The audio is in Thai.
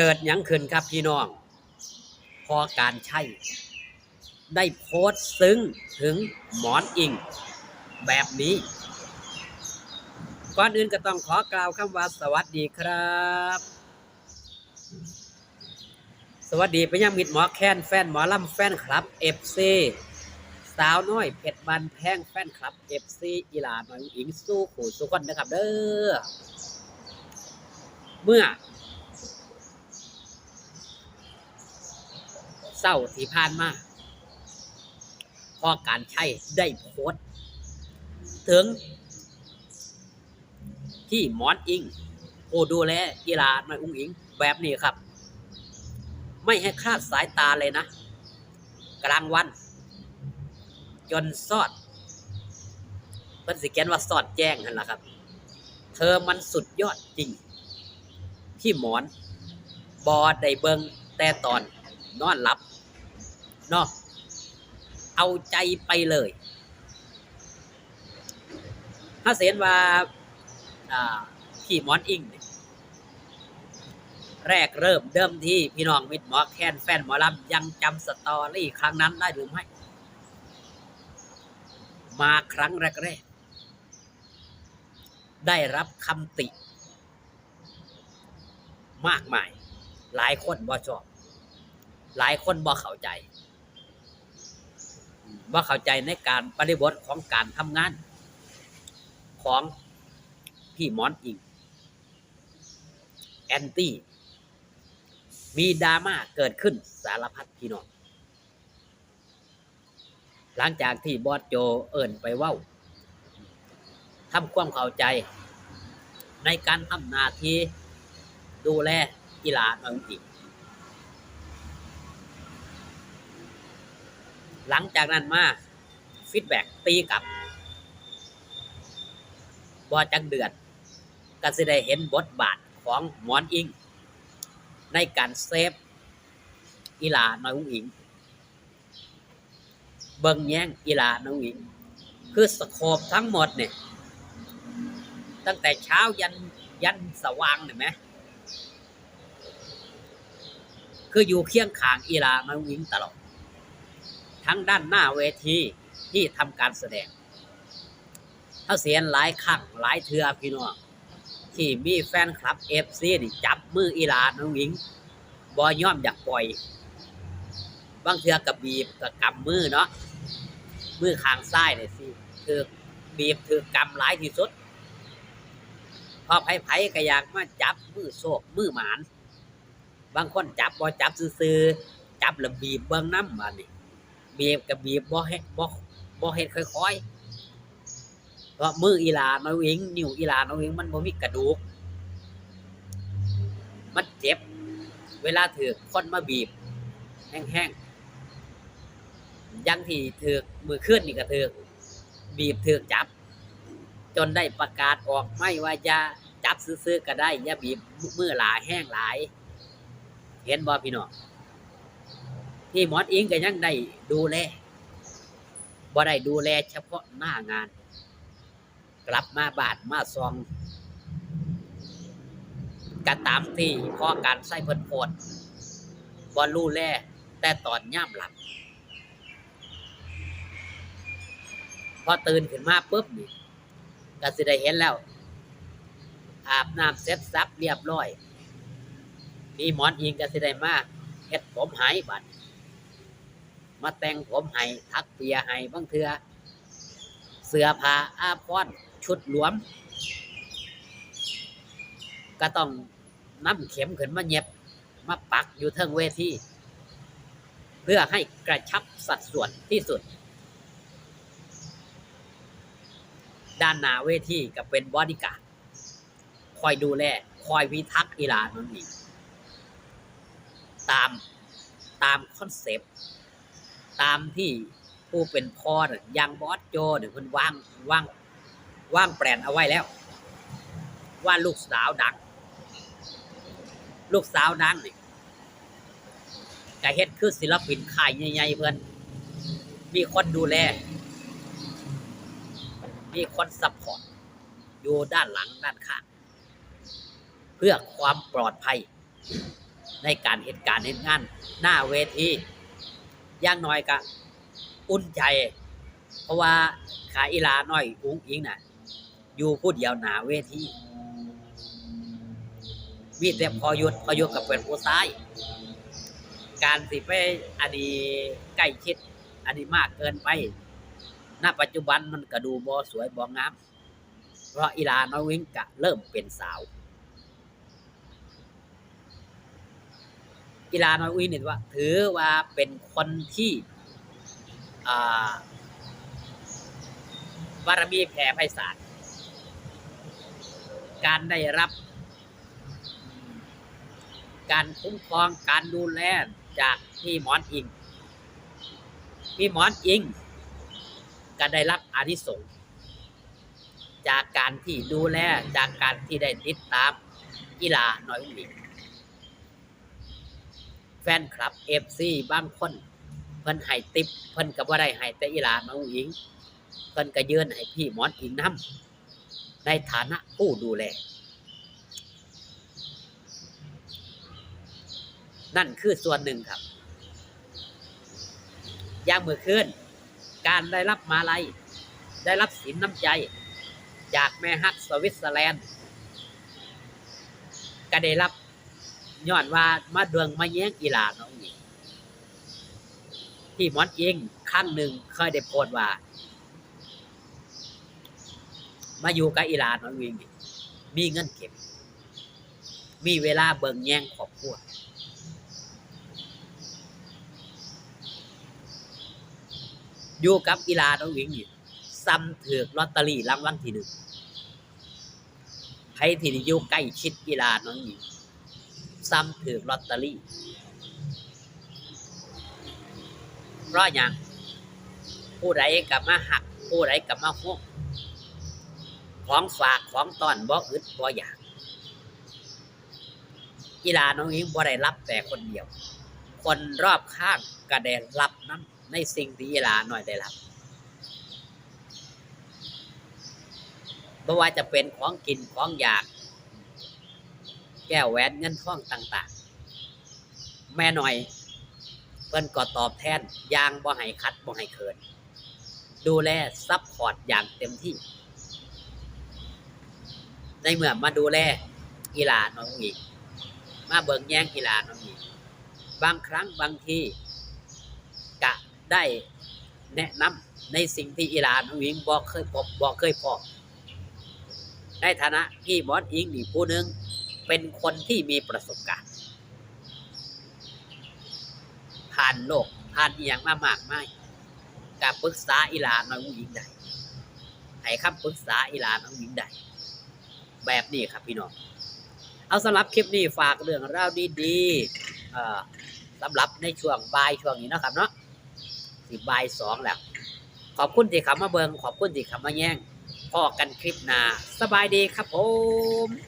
เกิดยังขึ้นครับพี่น้อง พอการใช้ ได้โพสต์ซึ้งถึงหมอนอิง แบบนี้ ก่อนอื่นก็ต้องขอกล่าวคำว่าสวัสดีครับ สวัสดีไปยังมิดหมอแค้นแฟนหมอลำแฟนคลับเอฟซีสาวน้อยเพชรบันแพงแฟนคลับเอฟซีอีลาหน่อยอิงสู้ขู่สู้คนนะครับเด้อเมื่อ เศร้าที่ผ่านมาพอการใช้ได้โพสถึง ที่หมอนอิงโอดูแลกีฬาหน่อุ้งอิงแบบนี้ครับ ไม่ให้คลาดสายตาเลยนะ กลางวัน จนสอดเพิ่นสิเขียนว่าสอดแจ้งนั่นแหละครับ เธอมันสุดยอดจริง ที่หมอนบอได้เบิงแต่ตอน นอนหลับเนาะเอาใจไปเลยถ้าเสียนว่าพี่มอนอิงแรกเริ่มเดิมที่พี่น้องมิตรหมอแคนแฟนหมอลำยังจำสตอรี่ครั้งนั้นได้หรือไม่มาครั้งแรกๆได้รับคำติ มากมาย หลายคนบ่ชอบ หลายคนบ่เข้าใจบ่เข้าใจในการปฏิบทของการทำงาน ของพี่หมอนอิงแอนตี้มีดราม่าเกิดขึ้นสารพัดพี่น้องหลังจากที่บอสโจเอิ่นไปเว้าทำความเข้าใจ ในการทำหน้าที่ดูแลกีฬาน้องอิง หลังจากนั้นมาฟีดแบ็กตีกลับบอจังเดือนก็สิได้เห็นบทบาทของหมอนอิง ในการเซฟกีฬาน้อยอุ้งอิง เบิงแย่งกีฬาน้อยอุ้งอิง คือสโคปทั้งหมดเนี่ย ตั้งแต่เช้ายันยันสว่างเห็นไหมคืออยู่เคียงข้างกีฬาน้อยอุ้งอิงตลอด ทั้งด้านหน้าเวทีที่ทำการแสดงถ้าเสียนหลายครั้งหลายเทือพี่น้องที่มีแฟนคลับเอฟซีนี่จับมืออีลาน้องหญิงบอย่อมอยากปล่อย บางเทือกับบีบกับกำมือเนาะมือขางซ้ายเนี่ยสิถือบีบถือกำหลายที่สุดพอไผ่ไผ่ก็อยากมาจับมือโศกมือหมาน บางคนจับบ่จับซื่อจับแล้วบีบเบื้องน้ำมานี่ บีบกับบีบบ่เฮ็ดบ่บ่เฮ็ดค่อยๆเพราะมืออีหลาน้อยอิงนิ้วอีหลาน้อยอิงมันบ่มีกระดูก มันเจ็บ เวลาถือคนมาบีบ แห้งๆยังที่ถือมือขึ้นนี่ก็ถือบีบถือจับ จนได้ประกาศออกไม่ว่าจะจับซื้อๆก็ได้อย่าบีบมือหลายแห้งหลาย เห็นบ่พี่น้อง ที่หมอนอิงก็ยังได้ดูแลบ่ได้ดูแลเฉพาะหน้างาน กลับมาบาดมาซองกระตามที่พอการใส่เพิ่นโพดบ่รู้แลแต่ตอนย่ำหลับ พอตื่นขึ้นมาปุ๊บนี่ก็สิได้เห็นแล้ว อาบน้ำเสร็จสับเรียบร้อย มีหมอนอิงก็สิได้มาเฮ็ดผมหายบัด มาแต่งผมให้ทักเปียให้บางเทือเสื้อผ้าอาภรณ์ชุดหลวม ก็ต้องนำเข็มขึ้นมาเย็บ มาปักอยู่เทิงเวทีเพื่อให้กระชับสัดส่วนที่สุด ด้านหน้าเวทีก็เป็นบอดี้การ์ดคอยดูแล คอยวิทักษ์อีลานนนี่ตามตามคอนเซปต์ ตามที่ผู้เป็นพ่ออยังบอสโจเนี่ยเพิ่างว่างว่างแปลนเอาไว้แล้ว ว่าลูกสาวดัง ลูกสาวดังนี่ก็เฮ็ดคือศิลปินค่ายใหญ่ๆเพิ่อนมีคนดูแล มีคนซัพพอร์ตอยู่ด้านหลังด้านข้างเพื่อความปลอดภัย ในการเหตุการณ์เหตุงาน หน้าเวที ย่างน้อยก็อุ่นใจ เพราะว่าขาอีลาน้อยอุ้งอิงน่ะ อยู่ผู้เดียวหนาเวทีมีแต่พอยุดพอยุดกับเป็นผู้ซ้าย การสิไปอันนี้ใกล้ชิดอันนี้มากเกินไปณปัจจุบันมันก็ดูบ่สวยบ่งาม เพราะอีลาน้อยวิงกะเริ่มเป็นสาว อีลาน้อยวิงเนี่ยว่า ถือว่าเป็นคนที่บารมีแผ่ไพศาลการได้รับ การคุ้มครองการดูแลจากพี่หมอนอิงพี่หมอนอิงก็ได้รับอานิสงส์จากการที่ดูแลจากการที่ได้ติดตามกีฬาน้อยอุ้งอิง นคลับเอฟซีบางคน เพิ่นให้ติปเพิ่นก็บ่ได้ให้แต่อีหลาน้อยอุ้งอิง เพิ่นก็ยื่นให้พี่มอนอิงนํในฐานะผู้ดูแล นั่นคือส่วนหนึ่งครับอย่างมือคืนการได้รับมาลัยได้รับสินน้ำใจ จากแม่ฮักสวิตเซอร์แลนด์ก็ได้รับ ย้อนว่ามาเดืองมาแย้งอีหลาน้องนี่ที่มอนเองครั้งหนึ่งเคยได้โพสต์ว่า มาอยู่กับอีหลาน้องวิงมีเงินเก็บ มีเวลาเบิ่งแย่งครอบครัวอยู่กับกีฬาน้องหญิงนี่ซ้ำถือกลอตเตอรี่รางวัลที่หนึ่งใครที่ได้อยู่ใกล้ชิดกีฬาน้องหญิง ซ้ำถือลอตเตอรี่เพราะอย่างผู้ใดกับมาหัก ผู้ใดกับมาห่วงของฝากของตอนบ่อึดบ่อยากกีฬาน้องหญิงบ่ได้รับแต่คนเดียว คนรอบข้างก็ได้รับน้ำในสิ่งที่อีหลาหน่อยได้รับไม่ว่าจะเป็นของกินของอยาก แก้วแหวนเงินทองต่างๆ แม่หน่อย เพิ่นก็ตอบแทนอย่างบ่ให้คัดบ่ให้เคิน ดูแลซัพพอร์ตอย่างเต็มที่ ในเมื่อมาดูแลกีฬาน้องอีก มาเบิ่งแย่งกีฬาน้องอีก บางครั้งบางทีกะได้แนะนำในสิ่งที่อีหลานของหญิงบอกเคยพบบอกเคยพบในฐานะพี่มอสอิงนี่ผู้หนึ่ง เป็นคนที่มีประสบการณ์ ผ่านโลกผ่านอหย่างมามากมายกับปรึกษาอีลาน้องหญิงใดให้คำปรึกษาอีลาน้องหญิงใดแบบนี้ครับพี่น้องเอาสำหรับคลิปนี้ฝากเรื่องราวดีๆสำหรับในช่วงบ่ายช่วงนี้นะครับเนาะสิบ่ายสองแล้วขอบคุณที่ข้ามาเบิงขอบคุณที่ข้ามาแย่งพอกันคลิปหน้าสบายดีครับผม